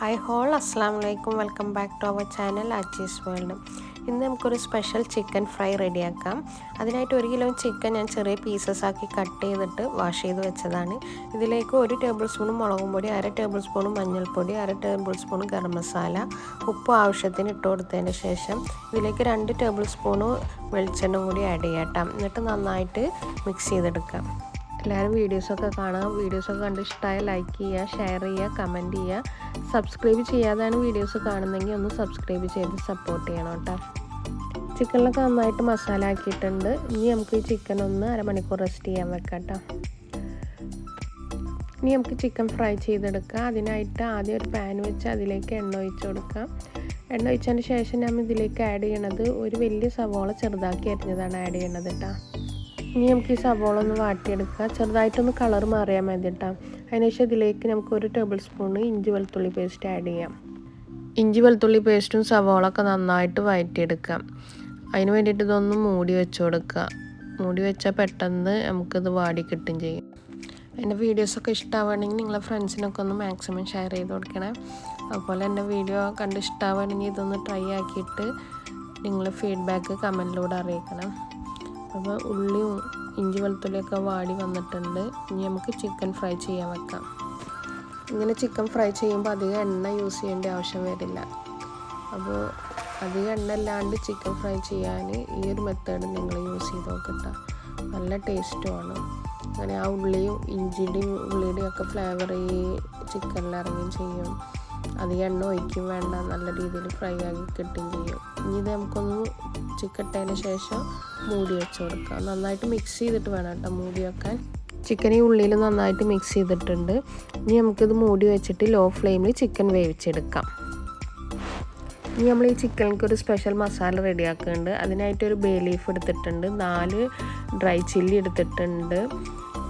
High all അസ്സാം വലൈക്കും welcome back to our channel Ajees world. ഇന്ന് നമുക്കൊരു സ്പെഷ്യൽ ചിക്കൻ ഫ്രൈ റെഡിയാക്കാം. അതിനായിട്ട് ഒരു കിലോ ചിക്കൻ ഞാൻ ചെറിയ പീസസ് ആക്കി കട്ട് ചെയ്തിട്ട് വാഷ് ചെയ്ത് വെച്ചതാണ്. ഇതിലേക്ക് ഒരു ടേബിൾ സ്പൂൺ മുളകും പൊടി അര ടേബിൾ സ്പൂൺ മഞ്ഞൾപ്പൊടി അര ടേബിൾ സ്പൂൺ ഗരം മസാല ഉപ്പ് ആവശ്യത്തിന് ഇട്ട് കൊടുത്തതിന് ശേഷം ഇതിലേക്ക് രണ്ട് ടേബിൾ സ്പൂൺ വെളിച്ചെണ്ണ കൂടി ആഡ് ചെയ്യാം എന്നിട്ട് നന്നായിട്ട് മിക്സ് ചെയ്തെടുക്കാം. എല്ലാവരും വീഡിയോസൊക്കെ കാണാം. വീഡിയോസൊക്കെ കണ്ട് ഇഷ്ടമായ ലൈക്ക് ചെയ്യുക ഷെയർ ചെയ്യുക കമന്റ് ചെയ്യുക. സബ്സ്ക്രൈബ് ചെയ്യാതാണ് വീഡിയോസ് കാണുന്നെങ്കിൽ ഒന്ന് സബ്സ്ക്രൈബ് ചെയ്ത് സപ്പോർട്ട് ചെയ്യണം കേട്ടോ. ചിക്കനിലൊക്കെ നന്നായിട്ട് മസാല ആക്കിയിട്ടുണ്ട്. ഇനി നമുക്ക് ഈ ചിക്കൻ ഒന്ന് അരമണിക്കൂർ റെസ്റ്റ് ചെയ്യാൻ വെക്കാം കേട്ടോ. ഇനി നമുക്ക് ചിക്കൻ ഫ്രൈ ചെയ്തെടുക്കാം. അതിനായിട്ട് ആദ്യം ഒരു പാൻ വെച്ച് അതിലേക്ക് എണ്ണ ഒഴിച്ച് കൊടുക്കാം. എണ്ണ ഒഴിച്ചതിന് ശേഷം ഞാൻ ഇതിലേക്ക് ആഡ് ചെയ്യണത് ഒരു വലിയ സവോള ചെറുതാക്കി അരിഞ്ഞതാണ് ആഡ് ചെയ്യണത് കേട്ടോ. ഇനി നമുക്ക് ഈ സവോള ഒന്ന് വാട്ടിയെടുക്കുക. ചെറുതായിട്ടൊന്ന് കളർ മാറിയാൽ മതി കേട്ടോ അതിനുശേഷം ഇതിലേക്ക് നമുക്ക് ഒരു ടേബിൾ സ്പൂൺ ഇഞ്ചി വെളുത്തുള്ളി പേസ്റ്റ് ആഡ് ചെയ്യാം. ഇഞ്ചി വെളുത്തുള്ളി പേസ്റ്റും സവോളൊക്കെ നന്നായിട്ട് വഴറ്റിയെടുക്കാം അതിന് വേണ്ടിയിട്ട് ഇതൊന്ന് മൂടി വെച്ച് കൊടുക്കുക. മൂടി വെച്ചാൽ പെട്ടെന്ന് നമുക്കിത് വാടി കിട്ടും ചെയ്യും. എന്റെ വീഡിയോസൊക്കെ ഇഷ്ടമാവുകയാണെങ്കിൽ നിങ്ങളെ ഫ്രണ്ട്സിനൊക്കെ ഒന്ന് മാക്സിമം ഷെയർ ചെയ്ത് കൊടുക്കണേ. അതുപോലെ എന്റെ വീഡിയോ കണ്ട് ഇഷ്ടമാവുകയാണെങ്കിൽ ഇതൊന്ന് ട്രൈ ആക്കിയിട്ട് നിങ്ങൾ ഫീഡ്ബാക്ക് കമന്റിലൂടെ അറിയിക്കണം. അപ്പോൾ ഉള്ളിയും ഇഞ്ചി വെളുത്തുള്ളിയൊക്കെ വാടി വന്നിട്ടുണ്ട്. ഇനി നമുക്ക് ചിക്കൻ ഫ്രൈ ചെയ്യാൻ വെക്കാം. ഇങ്ങനെ ചിക്കൻ ഫ്രൈ ചെയ്യുമ്പോൾ അധികം എണ്ണ യൂസ് ചെയ്യേണ്ട ആവശ്യം വരില്ല. അപ്പോൾ അധികം എണ്ണ ഇല്ലാണ്ട് ചിക്കൻ ഫ്രൈ ചെയ്യാൻ ഈ ഒരു മെത്തേഡ് നിങ്ങൾ യൂസ് ചെയ്ത് നോക്കട്ടെ. നല്ല ടേസ്റ്റുമാണ് അങ്ങനെ ആ ഉള്ളിയും ഇഞ്ചിയുടെയും ഉള്ളിയുടെയും ഒക്കെ ഫ്ലേവർ ഈ ചിക്കനിൽ ഇറങ്ങുകയും ചെയ്യും. അധികം എണ്ണ ഒഴിക്കും വേണ്ട. നല്ല രീതിയിൽ ഫ്രൈ ആക്കി കിട്ടുകയും ചെയ്യും. ഇനി ഇത് നമുക്കൊന്ന് ചിക്കൻ ഇട്ടതിന് ശേഷം മൂടി വെച്ച് കൊടുക്കാം. നന്നായിട്ട് മിക്സ് ചെയ്തിട്ട് വേണം കേട്ടോ മൂടി വെക്കാൻ. ചിക്കൻ ഈ ഉള്ളിയിൽ നന്നായിട്ട് മിക്സ് ചെയ്തിട്ടുണ്ട്. ഇനി നമുക്കിത് മൂടി വെച്ചിട്ട് ലോ ഫ്ലെയിമിൽ ചിക്കൻ വേവിച്ചെടുക്കാം. ഇനി നമ്മൾ ഈ ചിക്കനിലേക്ക് ഒരു സ്പെഷ്യൽ മസാല റെഡിയാക്കുന്നുണ്ട് അതിനായിട്ടൊരു ബേ ലീഫ് എടുത്തിട്ടുണ്ട്. നാല് ഡ്രൈ ചില്ലി എടുത്തിട്ടുണ്ട്.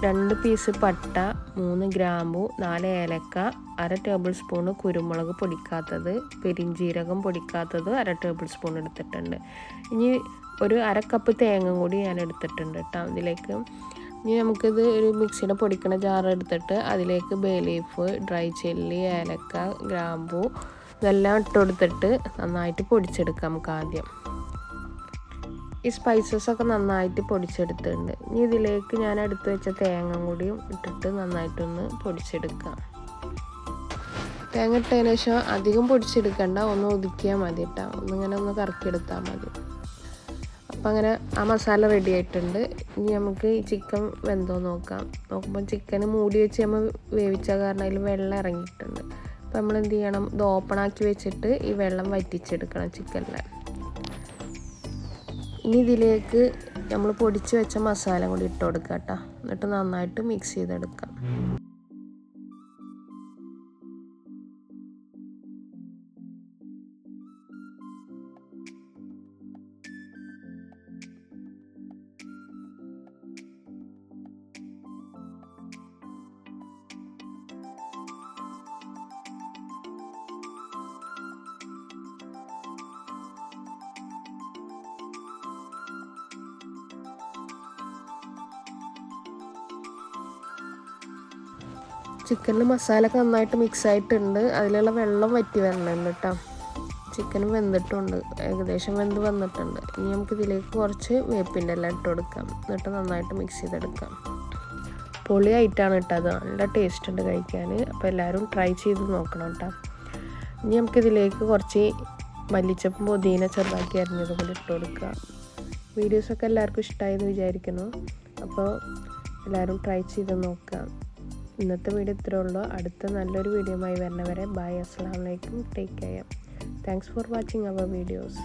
രണ്ട് പീസ് പട്ട മൂന്ന് ഗ്രാമ്പു നാല് ഏലക്ക അര ടേബിൾ സ്പൂണ് കുരുമുളക് പൊടിക്കാത്തത് പെരിഞ്ചീരകം പൊടിക്കാത്തത് അര ടേബിൾ സ്പൂൺ എടുത്തിട്ടുണ്ട്. ഇനി ഒരു അര കപ്പ് തേങ്ങ കൂടി ഞാൻ എടുത്തിട്ടുണ്ട് കേട്ടോ അതിലേക്ക് ഇനി നമുക്കിത് ഒരു മിക്സിയുടെ പൊടിക്കണ ജാർ എടുത്തിട്ട് അതിലേക്ക് ബേ ലീഫ് ഡ്രൈ ചില്ലി ഏലക്ക ഗ്രാമ്പു ഇതെല്ലാം ഇട്ട് കൊടുത്തിട്ട് നന്നായിട്ട് പൊടിച്ചെടുക്കാം നമുക്ക് ആദ്യം. ഈ സ്പൈസസൊക്കെ നന്നായിട്ട് പൊടിച്ചെടുത്തിട്ടുണ്ട്. ഇനി ഇതിലേക്ക് ഞാൻ എടുത്തു വെച്ച തേങ്ങ കൂടിയും ഇട്ടിട്ട് നന്നായിട്ടൊന്ന് പൊടിച്ചെടുക്കാം. തേങ്ങ ഇട്ടതിന് ശേഷം അധികം പൊടിച്ചെടുക്കണ്ട ഒന്ന് ഒതുക്കിയാൽ മതി കേട്ടോ ഒന്നിങ്ങനെ ഒന്ന് കറക്കിയെടുത്താൽ മതി. അപ്പം അങ്ങനെ ആ മസാല റെഡി ആയിട്ടുണ്ട്. ഇനി നമുക്ക് ഈ ചിക്കൻ വെന്തോ നോക്കാം. നോക്കുമ്പോൾ ചിക്കൻ മൂടി വെച്ച് നമ്മൾ വേവിച്ച കാരണം അതിൽ വെള്ളം ഇറങ്ങിയിട്ടുണ്ട്. അപ്പം നമ്മൾ എന്ത് ചെയ്യണം? ഇത് ഓപ്പൺ ആക്കി വെച്ചിട്ട് ഈ വെള്ളം വറ്റിച്ചെടുക്കണം ചിക്കനിൽ ഇനി ഇതിലേക്ക് നമ്മൾ പൊടിച്ച് വെച്ച മസാല കൂടി ഇട്ട് കേട്ടോ. എന്നിട്ട് നന്നായിട്ട് മിക്സ് ചെയ്തെടുക്കാം. ചിക്കനിൽ മസാല ഒക്കെ നന്നായിട്ട് മിക്സ് ആയിട്ടുണ്ട്. അതിലുള്ള വെള്ളം വറ്റി വരണം കേട്ടോ ചിക്കനും വെന്തിട്ടുണ്ട്. ഏകദേശം വെന്ത് വന്നിട്ടുണ്ട്. ഇനി നമുക്ക് ഇതിലേക്ക് കുറച്ച് വേപ്പിന്റെ എല്ലാം ഇട്ട് കൊടുക്കാം. എന്നിട്ട് നന്നായിട്ട് മിക്സ് ചെയ്തെടുക്കാം. പൊളിയായിട്ടാണ് അത്. നല്ല ടേസ്റ്റ് ഉണ്ട് കഴിക്കാൻ. അപ്പോൾ എല്ലാവരും ട്രൈ ചെയ്ത് നോക്കണം കേട്ടോ ഇനി നമുക്കിതിലേക്ക് കുറച്ച് മല്ലിച്ചപ്പും പുതിന ചെറുതാക്കി അരിഞ്ഞത് കൂടി ഇട്ട് കൊടുക്കുക വീഡിയോസൊക്കെ എല്ലാവർക്കും ഇഷ്ടമായി എന്ന് വിചാരിക്കുന്നു. അപ്പോൾ എല്ലാവരും ട്രൈ ചെയ്ത് നോക്കാം. ഇന്നത്തെ വീഡിയോ ഇത്രേ ഉള്ളൂ. അടുത്ത നല്ലൊരു വീഡിയോ വീഡിയോയുമായി വരുന്നവരെ. ബൈ അസ്സാം വലൈക്കും take care thanks for watching our videos